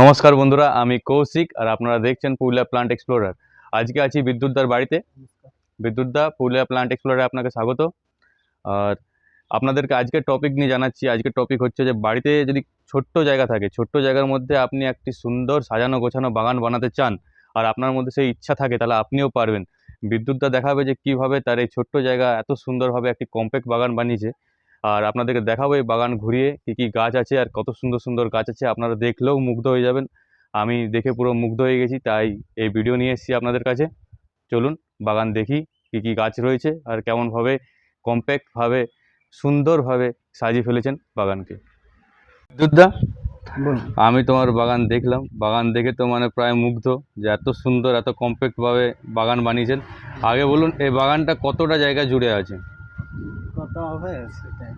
নমস্কার বন্ধুরা, আমি কৌশিক আর আপনারা দেখছেন পুরুলিয়া প্লান্ট এক্সপ্লোরার আজকে আছি বিদ্যুৎদার বাড়িতে। বিদ্যুৎদা, পুরুলিয়া প্লান্ট এক্সপ্লোরারে আপনাকে স্বাগত। আর আপনাদেরকে আজকে টপিক নিয়ে জানাচ্ছি। আজকের টপিক হচ্ছে যে, বাড়িতে যদি ছোট্ট জায়গা থাকে, ছোট্ট জায়গার মধ্যে আপনি একটি সুন্দর সাজানো গোছানো বাগান বানাতে চান আর আপনার মধ্যে সেই ইচ্ছা থাকে, তাহলে আপনিও পারবেন। বিদ্যুৎদা দেখাবে যে কীভাবে তার এই ছোট্ট জায়গা এত সুন্দরভাবে একটি কম্প্যাক্ট বাগান বানিয়েছে। আর আপনাদেরকে দেখাবো এই বাগান ঘুরিয়ে কী কী গাছ আছে আর কত সুন্দর সুন্দর গাছ আছে। আপনারা দেখলেও মুগ্ধ হয়ে যাবেন। আমি দেখে পুরো মুগ্ধ হয়ে গেছি তাই এই ভিডিও নিয়ে এসেছি আপনাদের কাছে। চলুন বাগান দেখি কী কী গাছ রয়েছে আর কেমনভাবে কম্প্যাক্টভাবে সুন্দরভাবে সাজিয়ে ফেলেছেন বাগানকে। দুধদা আমি তোমার বাগান দেখলাম। বাগান দেখে তো মানে প্রায় মুগ্ধ যে এত সুন্দর এত কম্প্যাক্টভাবে বাগান বানিয়েছেন। আগে বলুন এই বাগানটা কতটা জায়গা জুড়ে আছে? কত হবে সেটাই।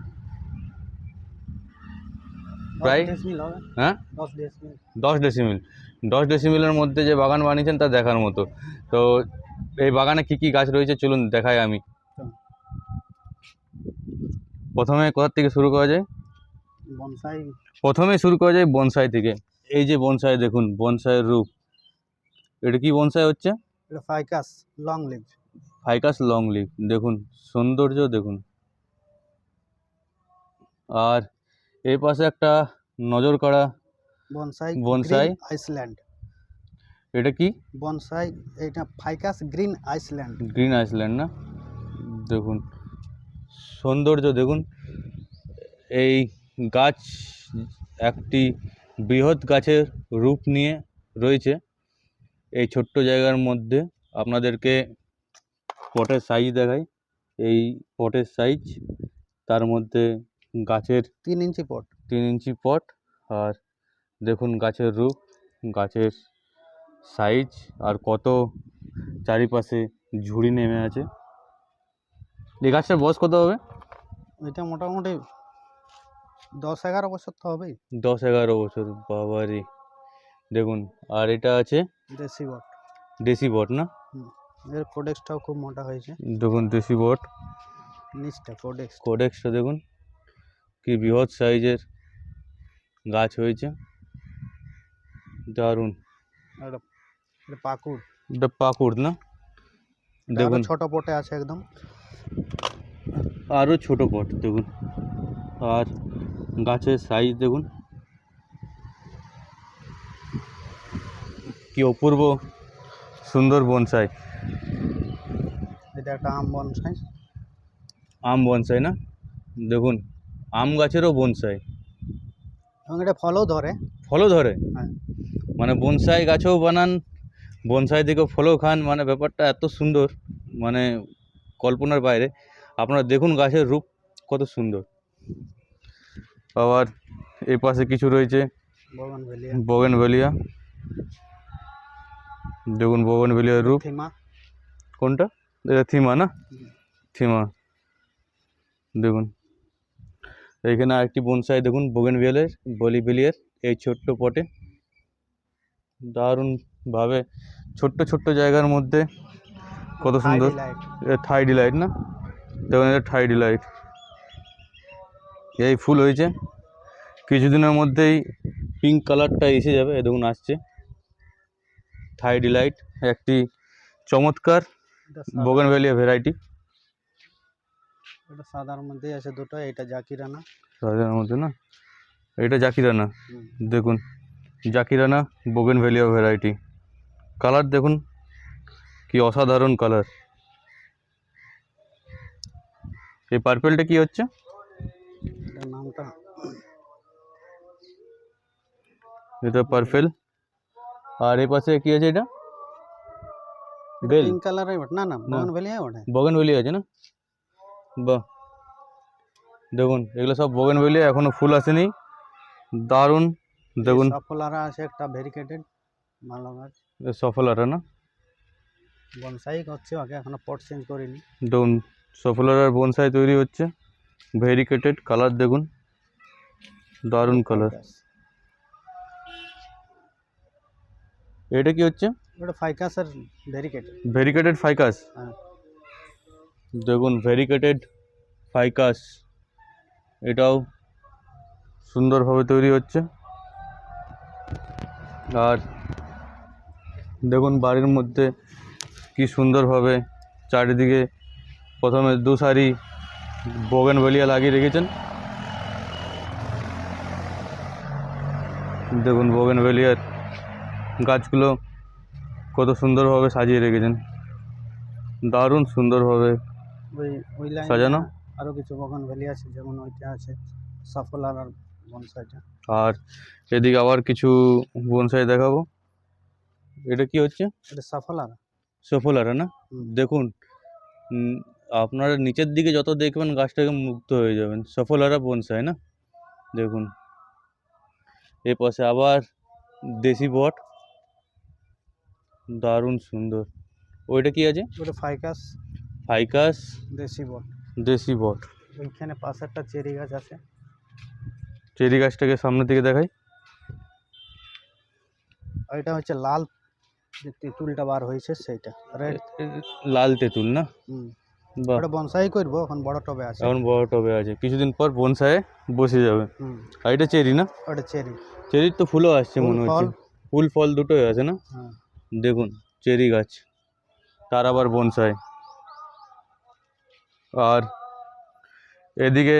প্রায়? হ্যাঁ? দশ ডেসিমিল দশ ডেসিমিল ডেসিমিলের মধ্যে যে বাগান বানিয়েছেন তা দেখার মতো। তো এই বাগানে কি কি গাছ রয়েছে চলুন দেখাই আমি। প্রথমে কোথা থেকে শুরু করা যায়? বনসাই। প্রথমে শুরু করা যায় বনসাই থেকে। এই যে বনসাই দেখুন বনসাইয়ের রূপ। এটা কি বনসাই হচ্ছে? এটা ficus long leaf ficus long leaf দেখুন সৌন্দর্য দেখুন। আর এই পাশে একটা নজর কাড়া বনসাই বনসাই? আইসল্যান্ড। এটা কি? বনসাই এটা ficus green island. Green island না? দেখুন সৌন্দর্য দেখুন। এই গাছ একটি বৃহৎ গাছের রূপ নিয়ে রয়েছে। এই ছোট্ট জায়গার মধ্যে আপনাদেরকে পটের সাইজ দেখাই। এই পটের সাইজ তার মধ্যে গাছের তিন ইঞ্চি পট। তিন ইঞ্চি পট আর দেখুন গাছের রূপ গাছের সাইজ আর কত চারিপাশে ঝুড়ি নেমে আছে। এই গাছটার বয়স কত হবে? এটা মোটামুটি দশ এগারো বছর তো হবেই। দশ এগারো বছর বাবারে। দেখুন আর এটা আছে? দেশি বট। দেশি বট না? এর কোডেক্সটাও খুব মোটা হয়েছে। দেখুন দেশি বট। নিচটা কোডেক্স কোডেক্সটা দেখুন। কি বৃহৎ সাইজের গাছ হয়েছে। দারুণ। পাকুড়। এটা পাকুড় না? দেখুন। ছোট পটে আছে একদম। আরও ছোট পট দেখুন। আর গাছের সাইজ দেখুন। কি অপূর্ব সুন্দর বনসাই। এটা একটা আম বনসাই। আম বনসাই না? দেখুন। আম গাছেরও বনসাই। এবং এটা ফলও ধরে। ফলও ধরে? হ্যাঁ। মানে বনসাই গাছও বানান বনসাই থেকেও ফলও খান মানে ব্যাপারটা এত সুন্দর মানে কল্পনার বাইরে। আপনারা দেখুন গাছের রূপ কত সুন্দর। আবার এই পাশে কিছু রয়েছে। Bougainvillea bougainvillea. দেখুন বগেনভেলিয়ার রূপ। কোনটা? এটা থিমা না? থিমা। দেখুন। এইখানে আরেকটি বনসাই দেখুন বোগেন বিয়েলের বলি বলিভেলিয়ার এই ছোট্ট পটে। দারুণভাবে ছোট্ট ছোট্ট জায়গার মধ্যে কত সুন্দর। থাই ডিলাইট না? দেখুন এটা থাই ডিলাইট এই ফুল হয়েছে। কিছুদিনের মধ্যেই পিঙ্ক কালারটা এসে যাবে। দেখুন আসছে। থাই ডিলাইট একটি চমৎকার বোগেন ভ্যালিয়া ভ্যারাইটি এটা সাদার মধ্যেই আছে দুটো এটা জাকিরানা সাজার মধ্যে না? এটা জাকিরানা দেখুন জাকিরানা বোগেনভেলিয়া ভ্যারাইটি কালার দেখুন কি অসাধারণ কালার এই পার্পেলটা কি হচ্ছে? নামটা। এটা পার্পেল আর এই পাশে কি আছে এটা? বেল পিঙ্ক কালারের বটে। না না বগন ভেলিয়া বটে। বগেনভেলিয়া আছে না? বাহ। দেখুন এগুলো সব বগেনভেলিয়া এখনও ফুল আসেনি। দারুণ। দেখুন। সফলারা আছে একটা ভেরিকেটেড ভালো গাছ সফলাটা না? বনসাই করছে ওকে এখনও পট চেঞ্জ করিনি। দেখুন সফলার বনসাই তৈরি হচ্ছে। ভেরিকেটেড কালার দেখুন। দারুণ কালার এটা কি হচ্ছে? ওটা ফাইকাসের ভেরিকেটেড ভেরিকেটেড ফাইকাস হ্যাঁ। দেখুন ভেরিকেটেড ফাইকাস এটাও সুন্দরভাবে তৈরি হচ্ছে। আর দেখুন, বাড়ির মধ্যে কি সুন্দরভাবে চারিদিকে প্রথমে দু সারি বোগেনভেলিয়া লাগিয়ে রেখেছেন। দেখুন বোগেনভেলিয়ার গাছগুলো কত সুন্দরভাবে সাজিয়ে রেখেছেন। দারুণ সুন্দরভাবে ওই ওই লাইন সাজানো? আরও কিছু বগন ভ্যালি আছে যেমন ওইটা আছে সাফলার আর বনসাইটা। আর এদিকে আবার কিছু বনসাই দেখাবো। এটা কি হচ্ছে? এটা সাফলার সফলারা না? দেখুন আপনারা নিচের দিকে যত দেখবেন গাছটাকে মুক্ত হয়ে যাবেন। সফলারা বনসাই না? দেখুন। এ পাশে আবার দেশি বট। দারুণ সুন্দর। ওইটা কি আছে? ওটা ফাইকাস। ফাইকাস দেশি বট দেশি বট ওইখানে পাশে একটা চেরি গাছ আছে। চেরি গাছটাকে সামনের দিকে দেখাই। আর এটা হচ্ছে লাল যে তেঁতুলটা বার হয়েছে সেইটা। রেড লাল তেঁতুল না? ওটা বনসাই করব এখন বড় টবে আছে। এখন বড় টবে আছে। কিছুদিন পর বনসায়ে বসে যাবে। আর এটা চেরি না? ওটা চেরি। চেরির তো ফুলও আসছে মনে হচ্ছে। ফল। ফুল ফল দুটোই আছে না? হ্যাঁ। দেখুন চেরি গাছ। তার আবার বনসাই। আর এদিকে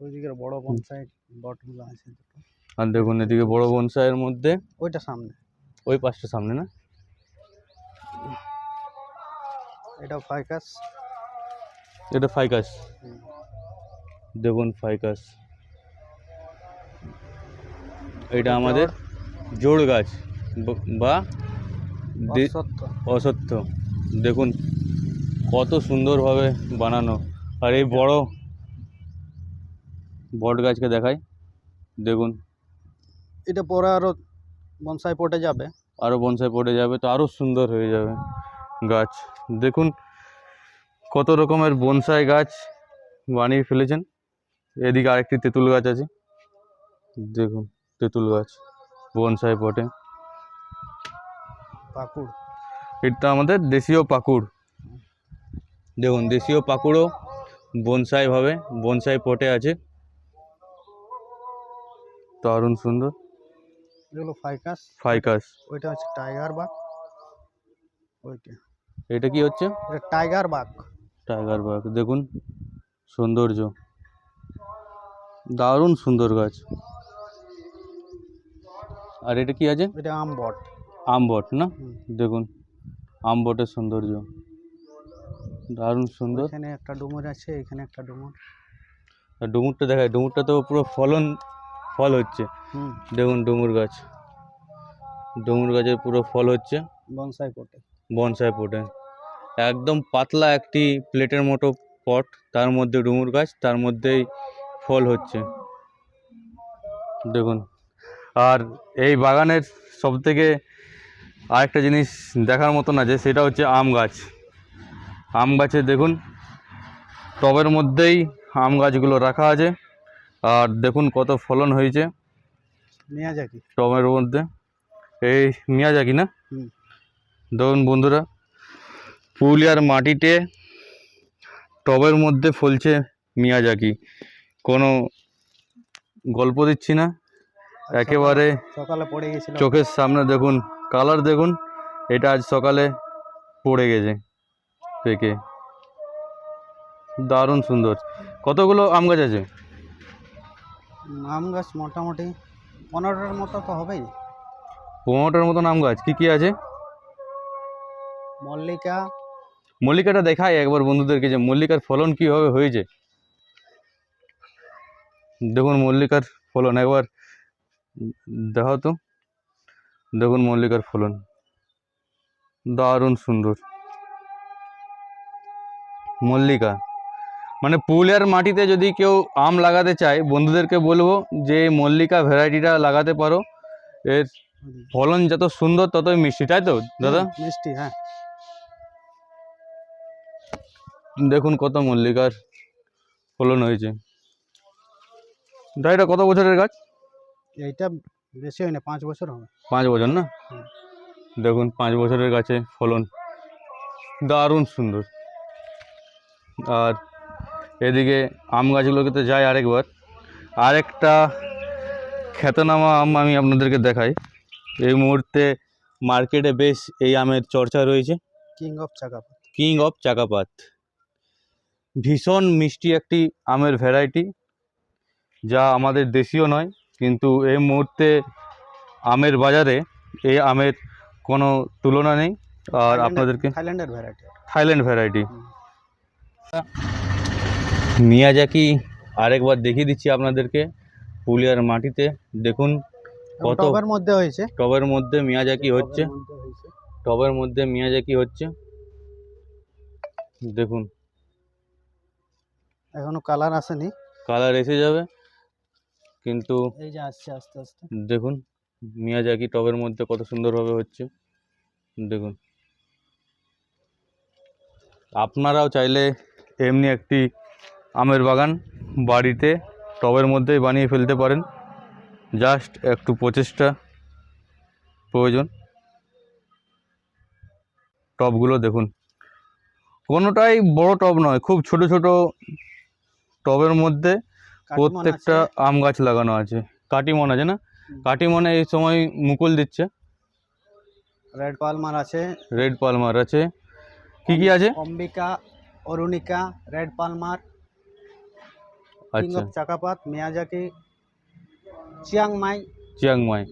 ওইদিকে বড় বনসাই বটগুলো আছে আর দেখুন এদিকে বড় বনসাইয়ের মধ্যে ওইটা সামনে। ওই পাশটা সামনে না? এটা ফাইকাস। এটা ফাইকাস। দেখুন ফাইকাস। এটা আমাদের জোড় গাছ বা অসত্য। দেখুন কত সুন্দরভাবে বানানো। আর এই বড় বট গাছকে দেখাই। দেখুন। এটা পরে আরও বনসাই পটে যাবে। আরও বনসাই পটে যাবে তো আরও সুন্দর হয়ে যাবে গাছ। দেখুন কত রকমের বনসাই গাছ বানিয়ে ফেলেছেন। এদিকে আরেকটি তেঁতুল গাছ আছে। দেখুন তেঁতুল গাছ বনসাই পটে। পাকুড়। এটা আমাদের দেশীয় পাকুড়। দেখুন দেশীয় পাকুড়ও বনসাই ভাবে বনসাই পটে আছে। দারুণ সুন্দর। এগুলো ফাইকাস ফাইকাস ওইটা হচ্ছে টাইগার বাঘ। ওইটা। এটা কি হচ্ছে? এটা টাইগার বাঘ। টাইগার বাগ দেখুন সৌন্দর্য। দারুণ সুন্দর গাছ। আর এটা কি আছে? এটা আম বট। আম বট না? দেখুন আম বটের সৌন্দর্য। দারুণ সুন্দর। এখানে একটা ডুমুর আছে এখানে একটা ডুমুর। আর ডুমুরটা দেখায় ডুমুরটা তো পুরো ফলন ফল হচ্ছে। দেখুন ডুমুর গাছ। ডুমুর গাছের পুরো ফল হচ্ছে। বনসাই পটে। বনসাই পটে। একদম পাতলা একটি প্লেটের মতো পট তার মধ্যে ডুমুর গাছ তার মধ্যেই ফল হচ্ছে। দেখুন। আর এই বাগানের সবথেকে আরেকটা জিনিস দেখার মতন আছে সেটা হচ্ছে আম গাছ। আম গাছে দেখুন টবের মধ্যেই আম গাছগুলো রাখা আছে। আর দেখুন কত ফলন হয়েছে মিয়াজাকি। টবের মধ্যে। এই মিয়াজাকি না? দেখুন বন্ধুরা পুরুলিয়ার মাটিতে টবের মধ্যে ফলছে মিয়াজাকি। কোনো গল্প দিচ্ছি না। একেবারে সকালে- সকালে পড়ে গেছিল চোখের সামনে দেখুন কালার দেখুন এটা আজ সকালে পড়ে গেছে। পেকে। দারুণ সুন্দর। কতগুলো আম গাছ আছে? আম গাছ মোটামুটি পনেরোটার মতো তো হবেই। পনেরোটার মতন আম গাছ। কী কী আছে? মল্লিকা। মল্লিকাটা দেখাই একবার বন্ধুদেরকে যে মল্লিকার ফলন কীভাবে হয়েছে। দেখুন মল্লিকার ফলন একবার দেখাও তো। দেখুন মল্লিকার ফলন। দারুণ সুন্দর। মল্লিকা। মানে পুরুলিয়ার মাটিতে যদি কেউ আম লাগাতে চায় বন্ধুদেরকে বলব যে মল্লিকা ভ্যারাইটিটা লাগাতে পারো। এর ফলন যত সুন্দর ততই মিষ্টি তাই তো দাদা? মিষ্টি হ্যাঁ। দেখুন কত মল্লিকার ফলন হয়েছে। এটা কত বছরের গাছ? এইটা বেশি হয় না পাঁচ বছর হবে। পাঁচ বছর না? দেখুন পাঁচ বছরের গাছে ফলন দারুণ সুন্দর। আর এদিকে আম গাছগুলোকে তো যাই আরেকবার। আরেকটা খ্যাতনামা আম আমি আপনাদেরকে দেখাই। এই মুহূর্তে মার্কেটে বেশ এই আমের চর্চা রয়েছে। King of Chakapat. King of Chakapat. ভীষণ মিষ্টি একটি আমের ভ্যারাইটি যা আমাদের দেশীয় নয় কিন্তু এই মুহূর্তে আমের বাজারে এই আমের কোনো তুলনা নেই। আর আপনাদেরকে থাইল্যান্ডের ভ্যারাইটি থাইল্যান্ড ভ্যারাইটি মিয়াজাকি আরেকবার দেখিয়ে দিচ্ছি আপনাদেরকে পুলিয়ার মাটিতে। দেখুন কত টবের মধ্যে হয়েছে। টবের মধ্যে মিয়াজাকি হচ্ছে। টবের মধ্যে হয়েছে। টবের মধ্যে মিয়াজাকি হচ্ছে। দেখুন। এখনও কালার আসেনি। কালার এসে যাবে। কিন্তু এই যে আসছে আস্তে আস্তে। দেখুন মিয়াজাকি টবের মধ্যে কত সুন্দরভাবে হচ্ছে। দেখুন। আপনারাও চাইলে এমনি একটি আমের বাগান বাড়িতে টবের মধ্যেই বানিয়ে ফেলতে পারেন। জাস্ট একটু প্রচেষ্টা প্রয়োজন। টবগুলো দেখুন। কোনোটাই বড় টব নয় খুব ছোট ছোট টবের মধ্যে প্রত্যেকটা আম গাছ লাগানো আছে। কাটিমন আছে না? কাটিমনে এই সময় মুকুল দিচ্ছে। রেড পালমার আছে। রেড পালমার আছে। কি কি আছে? Ambika Arunika red Palmer king আচ্ছা। Of Chakapat Miyazaki Chiang Mai. Chiang Mai.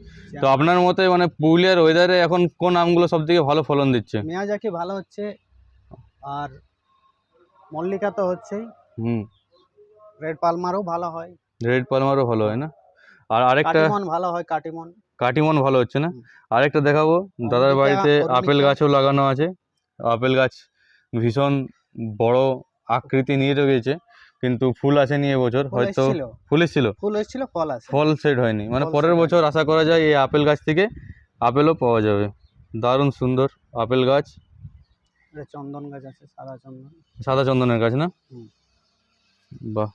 তো আপনার মতে মানে পুরুলিয়ার ওয়েদারে এখন কোন আমগুলো সব থেকে ভালো ফলন দিচ্ছে? মিয়াজাকি ভালো হচ্ছে আর মল্লিকা তো হচ্ছেই। হুম। রেড পালমারও ভালো হয়। রেড পালমারও ভালো হয় না? আর আরেকটা কাটিমন ভালো হয় কাটিমন। কাটিমন ভালো হচ্ছে না। আরেকটা দেখাবো। দাদার অরুণিকা, বাড়িতে আপেল অরুণিকা। গাছও লাগানো আছে। আপেল গাছ ভীষণ বড় আকৃতি নিয়ে রয়েছে কিন্তু ফুল আসেনি এবছর হয়তো ফুল এসেছিল। ফুল এসেছিল ফল আছে। ফল সেট হয়নি। মানে পরের বছর আশা করা যায় এই আপেল গাছ থেকে আপেলও পাওয়া যাবে। দারুণ সুন্দর আপেল গাছ। এটা চন্দন গাছ আছে সাদা চন্দন। সাদা চন্দনের গাছ না? বাহ।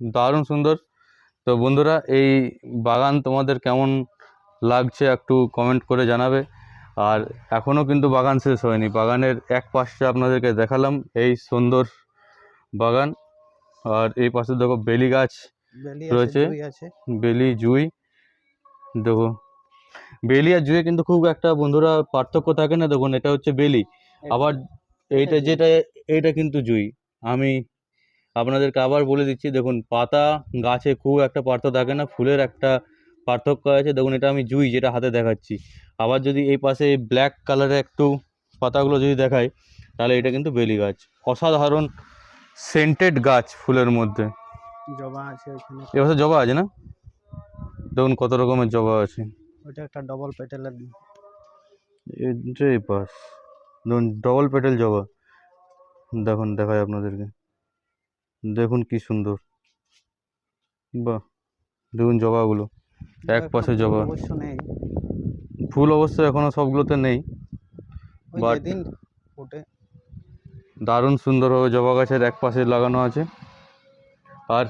দারুণ সুন্দর। তো বন্ধুরা এই বাগান তোমাদের কেমন লাগছে একটু কমেন্ট করে জানাবে। আর এখনও কিন্তু বাগান শেষ হয়নি। বাগানের এক পাশটা আপনাদেরকে দেখালাম এই সুন্দর বাগান। আর এই পাশে দেখো বেলি গাছ রয়েছে। বেলি জুই দেখো। বেলি আর জুয়ে কিন্তু খুব একটা বন্ধুরা পার্থক্য থাকে না দেখুন এটা হচ্ছে বেলি। আবার এইটা যেটা এইটা কিন্তু জুই। আমি আপনাদেরকে আবার বলে দিচ্ছি দেখুন পাতা গাছে খুব একটা পার্থক্য থাকে না ফুলের একটা পার্থক্য আছে। দেখুন এটা আমি জুই যেটা হাতে দেখাচ্ছি। আবার যদি এই পাশে ব্ল্যাক কালারের একটু পাতাগুলো যদি দেখাই তাহলে এটা কিন্তু বেলি গাছ। অসাধারণ সেন্টেড গাছ ফুলের মধ্যে। জবা আছে এবছর জবা আছে না? দেখুন কত রকমের জবা আছে। একটা ডবল পেটেলের এই পাশ দেখুন ডবল পেটেল জবা। দেখুন দেখায় আপনাদেরকে। দেখুন কি সুন্দর। বাহ দেখুন জবাগুলো। এক পাশে জবা অবশ্য নেই। ফুল অবশ্য এখনও সবগুলোতে নেই But- যেদিন ফোটে। দারুণ সুন্দরভাবে জবা গাছের এক পাশে লাগানো আছে। আর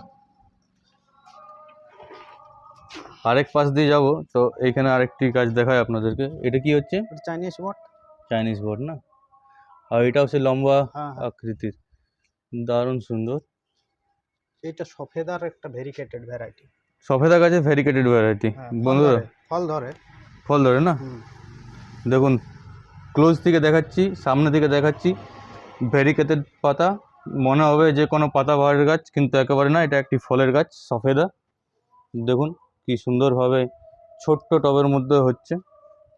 আরেক পাশ দিয়ে যাব তো এইখানে আরেকটি গাছ দেখায় আপনাদেরকে। এটা কি হচ্ছে? চাইনিজ বট। চাইনিজ বট না? আর এটাও সে লম্বা হ্যাঁ হ্যাঁ। আকৃতির। দারুণ সুন্দর। এটা সফেদার একটা ভেরিকেটেড ভ্যারাইটি। সফেদা গাছের ভ্যারিকেটেড ভ্যারাইটি বন্ধুরা ফল ধরে। ফল ধরে না? দেখুন ক্লোজ থেকে দেখাচ্ছি সামনে থেকে দেখাচ্ছি ভ্যারিকেটেড পাতা। মনে হবে যে কোনো পাতা পাতাবাহারের গাছ কিন্তু একেবারে না এটা একটি ফলের গাছ সফেদা। দেখুন কি সুন্দরভাবে ছোট্ট টবের মধ্যে হচ্ছে।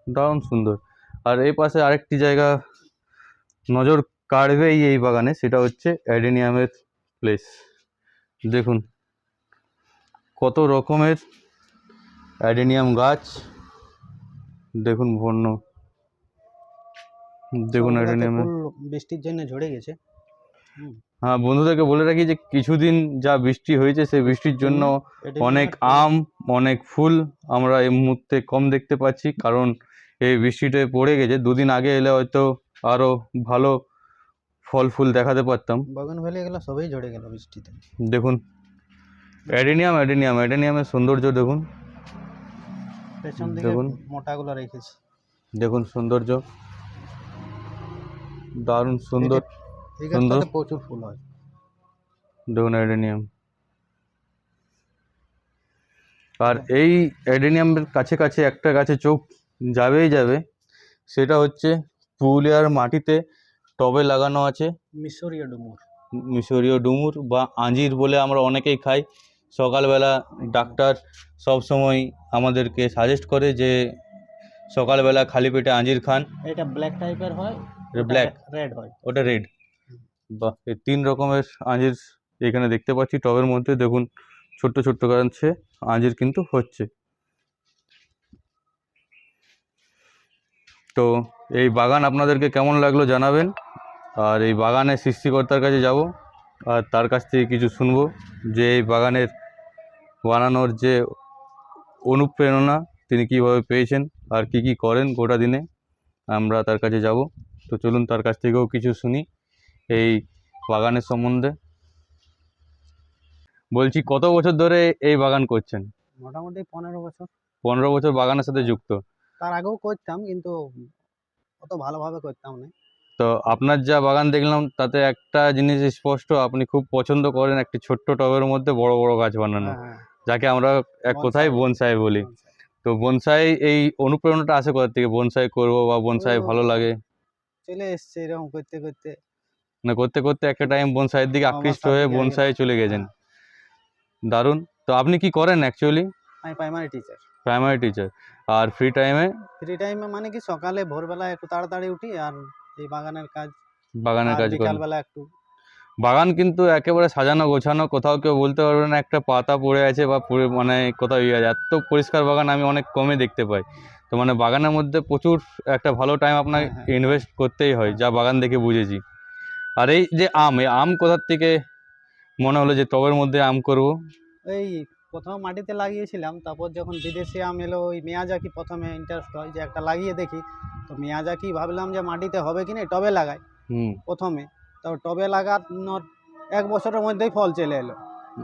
দারুণ সুন্দর। আর এই পাশে আরেকটি জায়গা নজর কাড়বেই এই বাগানে সেটা হচ্ছে অ্যাডেনিয়ামের প্লেস দেখুন কত রকমের অ্যাডেনিয়াম গাছ? দেখুন বন্য। দেখুন ফুল বৃষ্টির জন্য ঝরে গেছে। হ্যাঁ বন্ধুদেরকে বলে রাখি যে কিছুদিন যা বৃষ্টি হয়েছে সেই বৃষ্টির জন্য অনেক আম অনেক ফুল আমরা এই মুহূর্তে কম দেখতে পাচ্ছি কারণ এই বৃষ্টিটা পড়ে গেছে। দুদিন আগে এলে হয়তো আরও ভালো ফল ফুল দেখাতে পারতাম। বাগান ভ্যালি এগুলো সবই ঝরে গেল বৃষ্টিতে। দেখুন। অ্যাডেনিয়াম অ্যাডেনিয়াম অ্যাডেনিয়ামের সৌন্দর্য দেখুন। পেছন দিকে দেখুন। মোটাগুলো রেখেছি। দেখুন সৌন্দর্য। দারুণ সুন্দর সুন্দর। প্রচুর ফুল হয়। দেখুন অ্যাডেনিয়াম। আর এই অ্যাডেনিয়ামের কাছে কাছে একটা গাছে চোখ যাবেই যাবে সেটা হচ্ছে পুরুলিয়ার মাটিতে টবে লাগানো আছে। মিশরীয় ডুমুর। মিশরীয় ডুমুর বা আঞ্জির বলে আমরা অনেকেই খাই। সকালবেলা ডাক্তার সব সময় আমাদেরকে সাজেস্ট করে যে সকালবেলা খালি পেটে আঞ্জির খান। এটা ব্ল্যাক টাইপের হয় ব্ল্যাক রেড হয়। ওটা রেড বাহ এই তিন রকমের আঞ্জির এখানে দেখতে পাচ্ছি। টবের মধ্যে দেখুন ছোট্ট ছোট্ট গাছে আঞ্জির কিন্তু হচ্ছে। তো এই বাগান আপনাদেরকে কেমন লাগল জানাবেন। আর এই বাগানে সৃষ্টিকর্তার কাছে যাব আর তার কাছ থেকে কিছু শুনব। যে এই বাগানের বানানোর যে অনুপ্রেরণা তিনি কীভাবে পেয়েছেন আর কি কি করেন গোটা দিনে আমরা তার কাছে যাব। তো চলুন তার কাছ থেকেও কিছু শুনি এই বাগানের সম্বন্ধে। বলছি কত বছর ধরে এই বাগান করছেন? মোটামুটি পনেরো বছর। পনেরো বছর বাগানের সাথে যুক্ত। তার আগেও করতাম কিন্তু অত ভালোভাবে করতাম না। তো আপনার যা বাগান দেখলাম তাতে একটা জিনিস স্পষ্ট আপনি খুব পছন্দ করেন একটি ছোট্ট টবের মধ্যে বড় বড় গাছ বানানো। হ্যাঁ, হ্যাঁ, যাকে আমরা এক কথায় বনসাই। বলি। তো বনসাই এই অনুপ্রেরণাটা আসে কোথা থেকে? বনসাই করব বা বনসাই ভালো লাগে? চলে এসছে এরকম করতে করতে। মানে করতে করতে একটা টাইম বনসাইয়ের দিকে আকৃষ্ট হয়ে বনসাই চলে গেছেন। হ্যাঁ, দারুণ। তো আপনি কি করেন অ্যাকচুয়ালি আমি প্রাইমারি টিচার প্রাইমারি টিচার আর ফ্রি টাইমে ফ্রি টাইমে মানে কি? সকালে ভোরবেলা একটু তাড়াতাড়ি উঠি আর এই বাগানের কাজ বাগানের কাজ বিকালবেলা একটু। বাগান কিন্তু একেবারে সাজানো গোছানো কোথাও কেউ বলতে পারবে না একটা পাতা পড়ে আছে বা মানে কোথাও ইয়ে আছে। এত পরিষ্কার বাগান আমি অনেক কমে দেখতে পাই। তো মানে বাগানের মধ্যে প্রচুর একটা ভালো টাইম আপনাকে হ্যাঁ, হ্যাঁ। ইনভেস্ট করতেই হয় যা বাগান দেখে বুঝেছি। আর এই যে আম এই আম কোথার থেকে মনে হলো যে টবের মধ্যে আম করব? এই প্রথম মাটিতে লাগিয়েছিলাম তারপর যখন বিদেশি আম এলো ওই মেয়াজাকি প্রথমে ইন্টারেস্ট হয় যে একটা লাগিয়ে দেখি। তো মেয়াজাকি ভাবলাম যে মাটিতে হবে কি না টবে লাগাই। হুম। প্রথমে। তো টবে লাগানোর এক বছরের মধ্যেই ফল চলে এলো।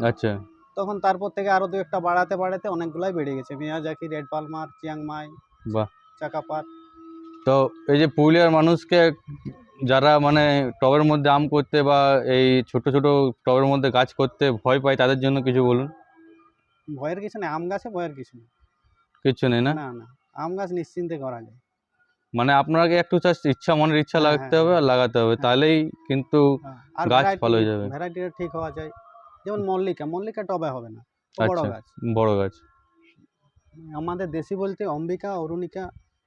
আচ্ছা। তখন তারপর থেকে আরও দু একটা বাড়াতে বাড়াতে অনেকগুলাই বেড়ে গেছে। মিয়াজাকি রেড পালমার চিয়াংমাই বাহ। চাকাপাত তো এই যে পুরুলিয়ার মানুষকে যারা মানে টবের মধ্যে আম করতে বা এই ছোট ছোট টবের মধ্যে গাছ করতে ভয় পায় তাদের জন্য কিছু বলুন। ভয়ের কিছু নেই আম গাছে ভয়ের কিছু নেই। কিচ্ছু নেই না? না না আম গাছ নিশ্চিন্তে করা যায়। মানে আপনাকে একটু জাস্ট ইচ্ছা মনের ইচ্ছা হ্যাঁ, লাগতে হ্যাঁ, হবে আর লাগাতে হবে হ্যাঁ। তাহলেই কিন্তু হ্যাঁ, গাছ ভালো হয়ে যাবে। ভ্যারাইটিটা ঠিক হওয়া যায়। যেমন মল্লিকা মল্লিকা টবে হবে না বড় আচ্ছা গাছ। বড় গাছ। আমাদের দেশি বলতে অম্বিকা অরুণিকা।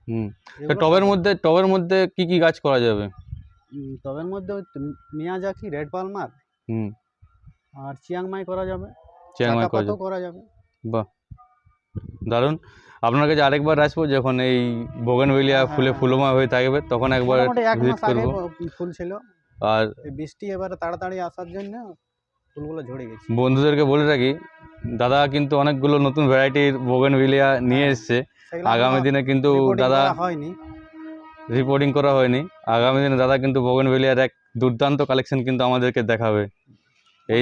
হুম তো টবের মধ্যে টবের মধ্যে কি কি গাছ করা যাবে? টবের মধ্যে মিয়াজাকি রেড পালমার হুম। আর চিয়াংমাই করা যাবে। চিয়াংমাই করা যাবে করা যাবে। বাহ দারুণ। আপনার কাছে আরেকবার আসব যখন এই বোগেনভেলিয়া হ্যাঁ, ফুলে হ্যাঁ, ফুলময় হয়ে থাকবে তখন একবার ভিজিট করব। ফুল ছিল। আর এই বৃষ্টি এবারে তাড়াতাড়ি আসার জন্য ফুলগুলো ঝরে গেছে। বন্ধুদেরকে বলে রাখি দাদা কিন্তু অনেকগুলো নতুন ভ্যারাইটির বোগেনভিলিয়া নিয়ে হ্যাঁ, এসছে আগামী দিনে কিন্তু দাদা হয়নি। রিপোর্টিং করা হয়নি। আগামী দিনে দাদা কিন্তু বোগেনভেলিয়ার এক দুর্দান্ত কালেকশন কিন্তু আমাদেরকে দেখাবে। এই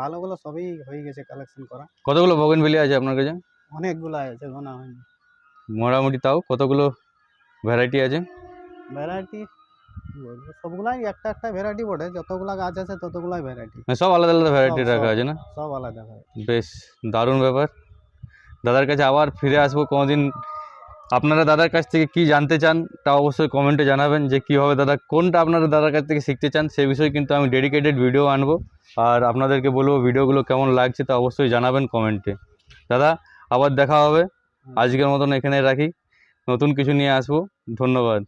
ভালোগুলো সবই হয়ে গেছে কালেকশন করা। কতগুলো বোগেনভেলিয়া আছে আপনার কাছে? অনেকগুলো আছে গোনা হয়নি। মোটামুটি তাও কতগুলো ভ্যারাইটি আছে? ভ্যারাইটি সবগুলাই একটা একটা ভ্যারাইটি বটে যতগুলা গাছ আছে ততগুলাই ভ্যারাইটি সব আলাদা আলাদা ভ্যারাইটি রাখা আছে না? সব আলাদা বেশ দারুণ ব্যাপার। দাদার কাছে আবার ফিরে আসব কোনোদিন আপনারা দাদার কাছ থেকে কি জানতে চান তা অবশ্যই কমেন্টে জানাবেন যে কীভাবে দাদা কোনটা আপনারা দাদার কাছ থেকে শিখতে চান সেই বিষয়ে কিন্তু আমি ডেডিকেটেড ভিডিও আনব। আর আপনাদেরকে বলব ভিডিওগুলো কেমন লাগছে তা অবশ্যই জানাবেন কমেন্টে দাদা আবার দেখা হবে। আজকের মতন এখানে রাখি। নতুন কিছু নিয়ে আসব। ধন্যবাদ।